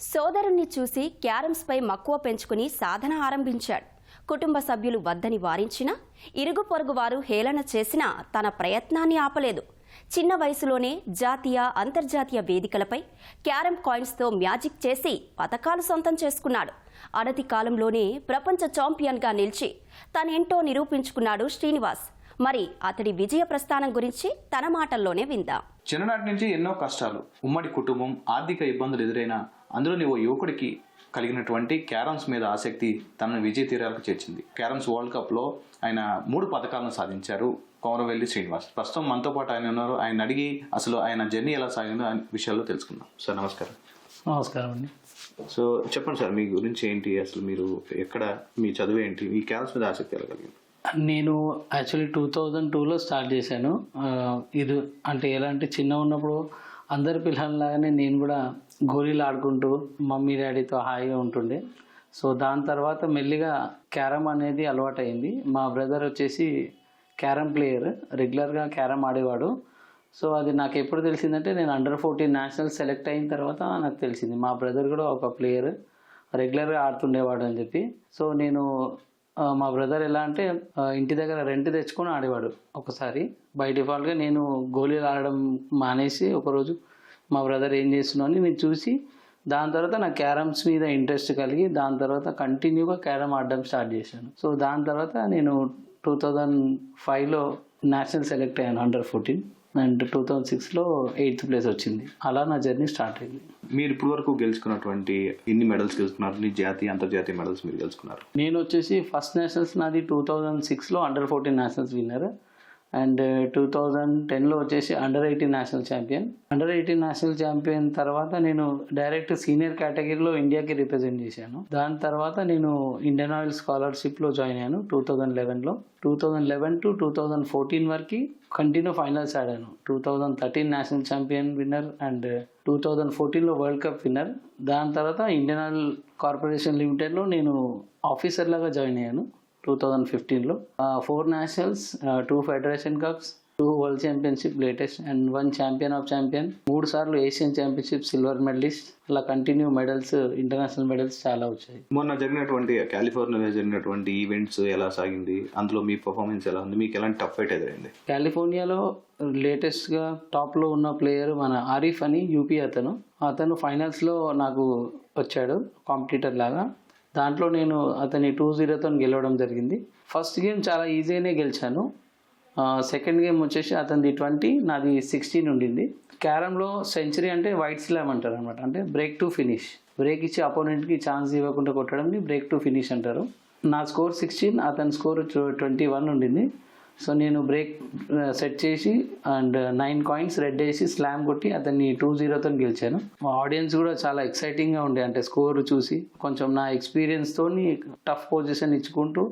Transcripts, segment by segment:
సోదరుణ్ణి చూసి క్యారమ్స్పై మక్కువ పెంచుకుని సాధన ఆరంభించాడు. కుటుంబ సభ్యులు వద్దని వారించినా ఇరుగు పొరుగు వారు హేళన చేసినా తన ప్రయత్నాన్ని ఆపలేదు. చిన్న వయసులోనే జాతీయ అంతర్జాతీయ వేదికలపై క్యారమ్ కాయిన్స్తో మ్యాజిక్ చేసి పథకాలు సొంతం చేసుకున్నాడు. అనతి కాలంలోనే ప్రపంచ ఛాంపియన్గా నిలిచి తనేంటో నిరూపించుకున్నాడు శ్రీనివాస్. మరి అతడి విజయ ప్రస్థానం గురించి తన మాటల్లోనే విందాం. చిన్ననాటి నుంచి ఎన్నో కష్టాలు ఉమ్మడి కుటుంబం ఆర్థిక ఇబ్బందులు ఎదురైనా అందులోని ఓ యువకుడికి కలిగినటువంటి క్యారమ్స్ మీద ఆసక్తి తనను విజయ తీరాలకు చేర్చింది. క్యారమ్స్ వరల్డ్ కప్లో ఆయన మూడు పథకాలను సాధించారు. కొమరవెల్లి శ్రీనివాస్. ప్రస్తుతం మనతో పాటు ఆయన ఉన్నారు. ఆయన అడిగి అసలు ఆయన జర్నీ ఎలా సాగిందో అనే విషయాల్లో తెలుసుకుందాం. సార్ నమస్కారం. నమస్కారం అండి. సో చెప్పండి సార్ మీ గురించి ఏంటి? అసలు మీరు ఎక్కడ మీ చదువు ఏంటి? మీ క్యారమ్స్ మీద ఆసక్తి ఎలా కలిగింది? నేను యాక్చువల్లీ టూ థౌజండ్ టూలో స్టార్ట్ చేశాను. ఇది అంటే ఎలా అంటే చిన్న ఉన్నప్పుడు అందరి పిల్లల్లాగానే నేను కూడా గోళీలు ఆడుకుంటూ మమ్మీ డాడీతో హాయిగా ఉంటుండే. సో దాని తర్వాత మెల్లిగా క్యారమ్ అనేది అలవాటైంది. మా బ్రదర్ వచ్చేసి క్యారమ్ ప్లేయర్ రెగ్యులర్గా క్యారమ్ ఆడేవాడు. సో అది నాకు ఎప్పుడు తెలిసిందంటే నేను అండర్ ఫోర్టీన్ నేషనల్ సెలెక్ట్ అయిన తర్వాత నాకు తెలిసింది. మా బ్రదర్ కూడా ఒక ప్లేయర్ రెగ్యులర్గా ఆడుతుండేవాడు అని చెప్పి. సో నేను మా బ్రదర్ ఎలా అంటే ఇంటి దగ్గర రెంట్ తెచ్చుకొని ఆడేవాడు ఒకసారి. బై డిఫాల్ట్గా నేను గోళీలు ఆడడం మానేసి ఒకరోజు మా బ్రదర్ ఏం చేస్తున్నావు అని నేను చూసి దాని తర్వాత నా క్యారమ్స్ మీద ఇంట్రెస్ట్ కలిగి దాని తర్వాత కంటిన్యూగా క్యారమ్ ఆడడం స్టార్ట్ చేశాను. సో దాని తర్వాత నేను టూ థౌజండ్ ఫైవ్లో నేషనల్ సెలెక్ట్ అయ్యాను under fourteen. And two thousand సిక్స్లో ఎయిత్ ప్లేస్ వచ్చింది. అలా నా జర్నీ స్టార్ట్ అయింది. మీరు ఇప్పటి వరకు గెలుచుకున్నటువంటి ఇన్ని మెడల్స్ గెలుచుకున్నారు? ఇన్ని జాతీయ అంతర్జాతీయ మెడల్స్ మీరు గెలుచుకున్నారు? నేను వచ్చేసి ఫస్ట్ నేషనల్స్ నాది టూ థౌజండ్ సిక్స్లో under fourteen nationals winner. And two thousand టెన్లో వచ్చేసి under eighteen national champion under eighteen national champion తర్వాత నేను డైరెక్ట్ సీనియర్ కేటగిరీలో ఇండియాకి రిప్రజెంట్ చేశాను. దాని తర్వాత నేను ఇండియన్ ఆయిల్ స్కాలర్షిప్లో జాయిన్ అయ్యాను two thousand లెవెన్లో two thousand eleven to two thousand fourteen వరకు కంటిన్యూ ఫైనల్స్ ఆడాను. Two thousand thirteen national champion winner and two thousand ఫోర్టీన్లో వరల్డ్ కప్ విన్నర్ దాని తర్వాత ఇండియన్ ఆయిల్ కార్పొరేషన్ లిమిటెడ్లో నేను ఆఫీసర్ లాగా జాయిన్ అయ్యాను. టూ థౌజండ్ ఫిఫ్టీన్లో. Four nationals two federation cups two world championship latest and one champion of champion మూడు సార్లు ఏషియన్ ఛాంపియన్షిప్ సిల్వర్ మెడలిస్ట్ అలా కంటిన్యూ మెడల్స్ ఇంటర్నేషనల్ మెడల్స్ చాలా వచ్చాయి. మొన్న జరిగినటువంటి కాలిఫోర్నియాలో జరిగినటువంటి ఈవెంట్స్ ఎలా సాగింది? అందులో మీ పర్ఫార్మెన్స్ ఎలా ఉంది? మీకు ఎలాంటి టఫ్ ఫైట్ ఎదురైంది? కాలిఫోర్నియాలో లేటెస్ట్గా టాప్లో ఉన్న ప్లేయర్ మన ఆరిఫ్ అని యూపీ అతను. అతను ఫైనల్స్లో నాకు వచ్చాడు కాంపిటీటర్ లాగా. దాంట్లో నేను అతని టూ జీరోతో గెలవడం జరిగింది. ఫస్ట్ గేమ్ చాలా ఈజీగానే గెలిచాను. సెకండ్ గేమ్ వచ్చేసి అతనిది ట్వంటీ నాది సిక్స్టీన్ ఉండింది. క్యారంలో సెంచరీ అంటే వైట్ స్లామ్ అంటారు అనమాట అంటే బ్రేక్ టు ఫినిష్. బ్రేక్ ఇచ్చి అపోనెంట్కి ఛాన్స్ ఇవ్వకుండా కొట్టడంని బ్రేక్ టు ఫినిష్ అంటారు. నా స్కోర్ సిక్స్టీన్ అతని స్కోర్ ట్వంటీ వన్ ఉండింది. సో నేను బ్రేక్ సెట్ చేసి అండ్ నైన్ కాయిన్స్ రెడ్ వేసి స్లామ్ కొట్టి అతన్ని టూ జీరోతో గెలిచాను. మా ఆడియన్స్ కూడా చాలా ఎక్సైటింగ్గా ఉండే అంటే స్కోర్ చూసి కొంచెం నా ఎక్స్పీరియన్స్తో టఫ్ పొజిషన్ ఇచ్చుకుంటూ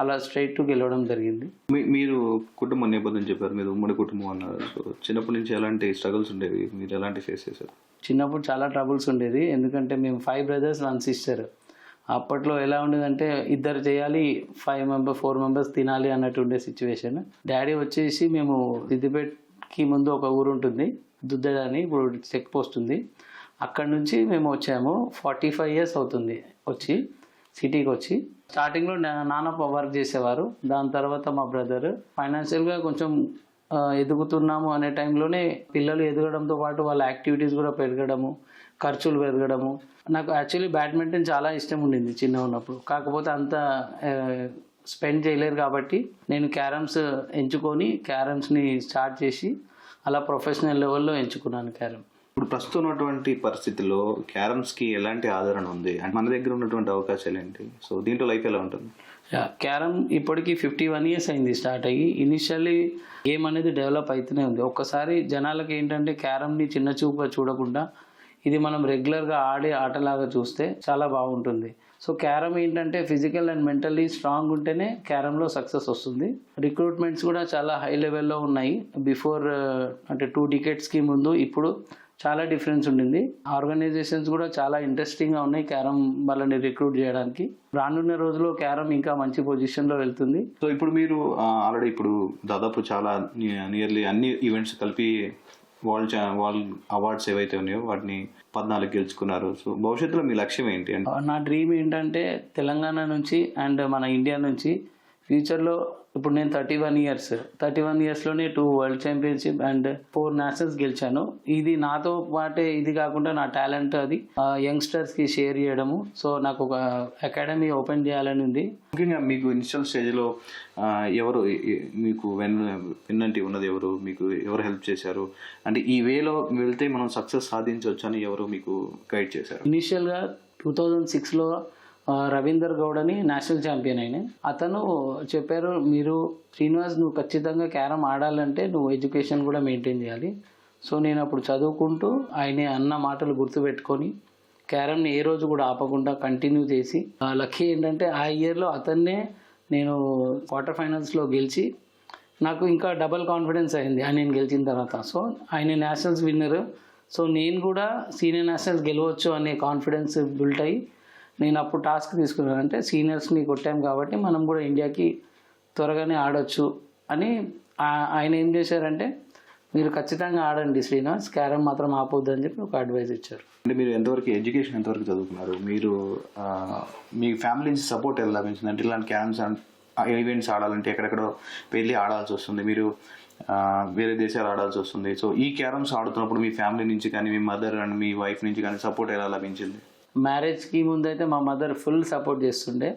అలా స్ట్రైట్ టు గెలవడం జరిగింది. మీరు కుటుంబ నేపథ్యం చెప్పారు మీరు ఉమ్మడి కుటుంబం అన్నారు. సో చిన్నప్పటి నుంచి ఎలాంటి స్ట్రగుల్స్ ఉండేవి? మీరు ఎలాంటి ఫేస్ చేశారు? చిన్నప్పుడు చాలా ట్రబుల్స్ ఉండేది ఎందుకంటే మేము ఫైవ్ బ్రదర్స్ వన్ సిస్టర్ అప్పట్లో ఎలా ఉండేదంటే ఇద్దరు చేయాలి ఫైవ్ మెంబర్ ఫోర్ మెంబర్స్ తినాలి అన్నట్టు ఉండే సిచ్యువేషన్ డాడీ వచ్చేసి మేము సిద్దిపేటకి ముందు ఒక ఊరు ఉంటుంది దుద్దడని ఇప్పుడు చెక్ పోస్ట్ ఉంది. అక్కడ నుంచి మేము వచ్చాము ఫార్టీ ఫైవ్ ఇయర్స్ అవుతుంది వచ్చి సిటీకి వచ్చి. స్టార్టింగ్లో నా- నాన్న వర్క్ చేసేవారు. దాని తర్వాత మా బ్రదర్ ఫైనాన్షియల్గా కొంచెం ఎదుగుతున్నాము అనే టైంలోనే పిల్లలు ఎదగడంతో పాటు వాళ్ళ యాక్టివిటీస్ కూడా పెరగడము ఖర్చులు పెరగడము. నాకు యాక్చువల్లీ బ్యాడ్మింటన్ చాలా ఇష్టం ఉండింది చిన్న ఉన్నప్పుడు. కాకపోతే అంత స్పెండ్ చేయలేరు కాబట్టి నేను క్యారమ్స్ ఎంచుకొని క్యారమ్స్ని స్టార్ట్ చేసి అలా ప్రొఫెషనల్ లెవెల్లో ఎంచుకున్నాను క్యారమ్. ఇప్పుడు ప్రస్తుతం ఉన్నటువంటి పరిస్థితుల్లో క్యారమ్స్కి ఎలాంటి ఆదరణ ఉంది? అండ్ మన దగ్గర ఉన్నటువంటి అవకాశాలు ఏంటి? సో దీంట్లో లైఫ్ ఎలా ఉంటుంది? క్యారమ్ ఇప్పటికి ఫిఫ్టీ వన్ ఇయర్స్ అయింది స్టార్ట్ అయ్యి. ఇనిషియల్లీ గేమ్ అనేది డెవలప్ అవుతూనే ఉంది. ఒక్కసారి జనాలకి ఏంటంటే క్యారమ్ని చిన్న చూపుగా చూడకుండా ఇది మనం రెగ్యులర్గా ఆడే ఆటలాగా చూస్తే చాలా బాగుంటుంది. సో క్యారమ్ ఏంటంటే ఫిజికల్ అండ్ మెంటల్లీ స్ట్రాంగ్ ఉంటేనే క్యారమ్లో సక్సెస్ వస్తుంది. రిక్రూట్మెంట్స్ కూడా చాలా హై లెవెల్లో ఉన్నాయి. బిఫోర్ uh, అంటే టూ డికెట్స్కి ముందు ఇప్పుడు చాలా డిఫరెన్స్ ఉండింది. ఆర్గనైజేషన్స్ కూడా చాలా ఇంట్రెస్టింగ్గా ఉన్నాయి క్యారమ్ వాళ్ళని రిక్రూట్ చేయడానికి. రానున్న రోజుల్లో క్యారమ్ ఇంకా మంచి పొజిషన్లో వెళ్తుంది. సో ఇప్పుడు మీరు ఆల్రెడీ ఇప్పుడు దాదాపు చాలా నియర్లీ అన్ని ఈవెంట్స్ కలిపి వరల్డ్ వరల్డ్ అవార్డ్స్ ఏవైతే ఉన్నాయో వాటిని పద్నాలుగు గెలుచుకున్నారు. సో భవిష్యత్తులో మీ లక్ష్యం ఏంటి? అంటే నా డ్రీమ్ ఏంటంటే తెలంగాణ నుంచి అండ్ మన ఇండియా నుంచి ఫ్యూచర్లో ఇప్పుడు నేను thirty one years thirty one ఇయర్స్లోనే two world championship and four nationals గెలిచాను. ఇది నాతో పాటే ఇది కాకుండా నా టాలెంట్ అది. యంగ్స్టర్స్కి షేర్ చేయడము. సో నాకు ఒక అకాడమీ ఓపెన్ చేయాలని ఉంది. ముఖ్యంగా మీకు ఇనిషియల్ స్టేజ్లో ఎవరు మీకు వెన్ వెన్నంటి ఉన్నది ఎవరు? మీకు ఎవరు హెల్ప్ చేశారు? అంటే ఈ వేలో వెళ్తే మనం సక్సెస్ సాధించవచ్చు అని ఎవరు మీకు గైడ్ చేశారు? ఇనీషియల్గా టూ థౌజండ్ సిక్స్లో రవీందర్ గౌడ్ అని నేషనల్ ఛాంపియన్ అయిన. అతను చెప్పారు మీరు శ్రీనివాస్ నువ్వు ఖచ్చితంగా క్యారమ్ ఆడాలంటే నువ్వు ఎడ్యుకేషన్ కూడా మెయింటైన్ చేయాలి. సో నేను అప్పుడు చదువుకుంటూ ఆయన అన్న మాటలు గుర్తుపెట్టుకొని క్యారమ్ని ఏ రోజు కూడా ఆపకుండా కంటిన్యూ చేసి లక్కీ ఏంటంటే ఆ ఇయర్లో అతన్నే నేను క్వార్టర్ ఫైనల్స్లో గెలిచి నాకు ఇంకా డబల్ కాన్ఫిడెన్స్ అయింది ఆయన నేను గెలిచిన తర్వాత. సో ఆయన నేషనల్స్ విన్నర్. సో నేను కూడా సీనియర్ నేషనల్స్ గెలవచ్చు అనే కాన్ఫిడెన్స్ బిల్ట్ అయ్యి నేను అప్పుడు టాస్క్ తీసుకున్నాను. అంటే సీనియర్స్ని కొట్టాం కాబట్టి మనం కూడా ఇండియాకి త్వరగానే ఆడొచ్చు అని ఆయన ఏం చేశారంటే మీరు ఖచ్చితంగా ఆడండి శ్రీనివాస్ క్యారమ్ మాత్రం ఆపొద్దు అని చెప్పి ఒక అడ్వైజ్ ఇచ్చారు. అంటే మీరు ఎంతవరకు ఎడ్యుకేషన్ ఎంతవరకు చదువుకున్నారు? మీరు మీ ఫ్యామిలీ నుంచి సపోర్ట్ ఎలా లభించింది? అంటే ఇలాంటి క్యారమ్స్ ఈవెంట్స్ ఆడాలంటే ఎక్కడెక్కడో వెళ్ళి ఆడాల్సి వస్తుంది. మీరు వేరే దేశాలు ఆడాల్సి వస్తుంది. సో ఈ క్యారమ్స్ ఆడుతున్నప్పుడు మీ ఫ్యామిలీ నుంచి కానీ మీ మదర్ అండ్ మీ వైఫ్ నుంచి కానీ సపోర్ట్ ఎలా లభించింది? మ్యారేజ్కి ముందు అయితే మా మదర్ ఫుల్ సపోర్ట్ చేస్తుండే.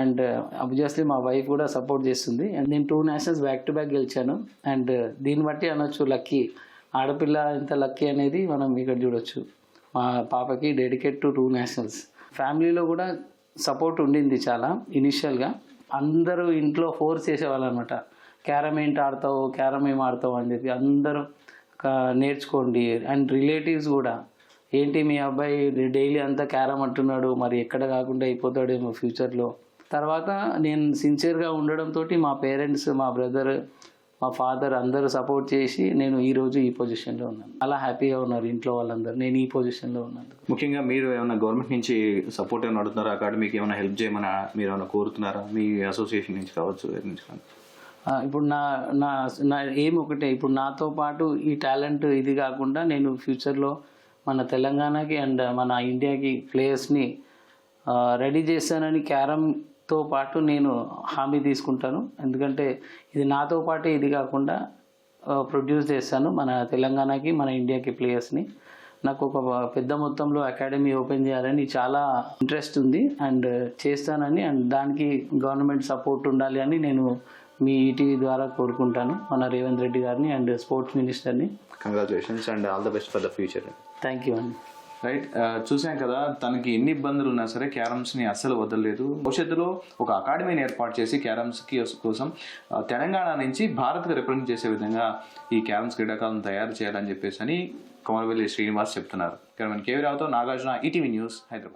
అండ్ అబ్వియస్లీ uh, మా వైఫ్ కూడా సపోర్ట్ చేస్తుంది. అండ్ నేను two nationals back to back గెలిచాను. అండ్ uh, దీన్ని బట్టి అనొచ్చు లక్కీ ఆడపిల్ల ఎంత లక్కీ అనేది మనం ఇక్కడ చూడొచ్చు. మా పాపకి డెడికేట్ టు టూ నేషనల్స్ ఫ్యామిలీలో కూడా సపోర్ట్ ఉండింది చాలా ఇనిషియల్గా అందరూ ఇంట్లో ఫోర్స్ చేసేవాళ్ళు అనమాట క్యారమ్ ఏంటి ఆడతావు క్యారమ్ ఏం ఆడతావు అని చెప్పి అందరూ నేర్చుకోండి. అండ్ రిలేటివ్స్ కూడా ఏంటి మీ అబ్బాయి డైలీ అంతా క్యారమ్ అంటున్నాడు మరి ఎక్కడ కాకుండా అయిపోతాడేమో ఫ్యూచర్లో. తర్వాత నేను సిన్సియర్గా ఉండడంతో మా పేరెంట్స్ మా బ్రదర్ మా ఫాదర్ అందరూ సపోర్ట్ చేసి నేను ఈ రోజు ఈ పొజిషన్లో ఉన్నాను. అలా హ్యాపీగా ఉన్నారు ఇంట్లో వాళ్ళందరూ. నేను ఈ పొజిషన్లో ఉన్నాను ముఖ్యంగా మీరు ఏమైనా గవర్నమెంట్ నుంచి సపోర్ట్ ఏమైనా అడుగుతున్నారా? అకాడమీకి ఏమైనా హెల్ప్ చేయమని మీరు ఏమైనా కోరుతున్నారా? మీ అసోసియేషన్ నుంచి కావచ్చు నుంచి ఇప్పుడు నా నా నా ఏం ఒకటే. ఇప్పుడు నాతో పాటు ఈ టాలెంట్ ఇది కాకుండా నేను ఫ్యూచర్లో మన తెలంగాణకి అండ్ మన ఇండియాకి ప్లేయర్స్ని రెడీ చేస్తానని క్యారమ్తో పాటు నేను హామీ తీసుకుంటాను. ఎందుకంటే ఇది నాతో పాటే ఇది కాకుండా ప్రొడ్యూస్ చేస్తాను మన తెలంగాణకి మన ఇండియాకి ప్లేయర్స్ని. నాకు ఒక పెద్ద మొత్తంలో అకాడమీ ఓపెన్ చేయాలని చాలా ఇంట్రెస్ట్ ఉంది. అండ్ చేస్తానని అండ్ దానికి గవర్నమెంట్ సపోర్ట్ ఉండాలి అని నేను మీ ఈటీవీ ద్వారా కోరుకుంటాను మన రేవంత్ రెడ్డి గారిని అండ్ స్పోర్ట్స్ మినిస్టర్ని. Congratulations and all the best for the future thank you అండి రైట్ చూసాం కదా తనకి ఎన్ని ఇబ్బందులు ఉన్నా సరే క్యారమ్స్ని అస్సలు వదలలేదు. భవిష్యత్తులో ఒక అకాడమీని ఏర్పాటు చేసి క్యారమ్స్కి కోసం తెలంగాణ నుంచి భారత్కి రిప్రజెంట్ చేసే విధంగా ఈ క్యారమ్స్ క్రీడాకాలను తయారు చేయాలని చెప్పేసి అని కొమరవెల్లి శ్రీనివాస్ చెప్తున్నారు. ఇక్కడ మన కేవీ రావుతో నాగార్జున ఈటీవీ న్యూస్ హైదరాబాద్.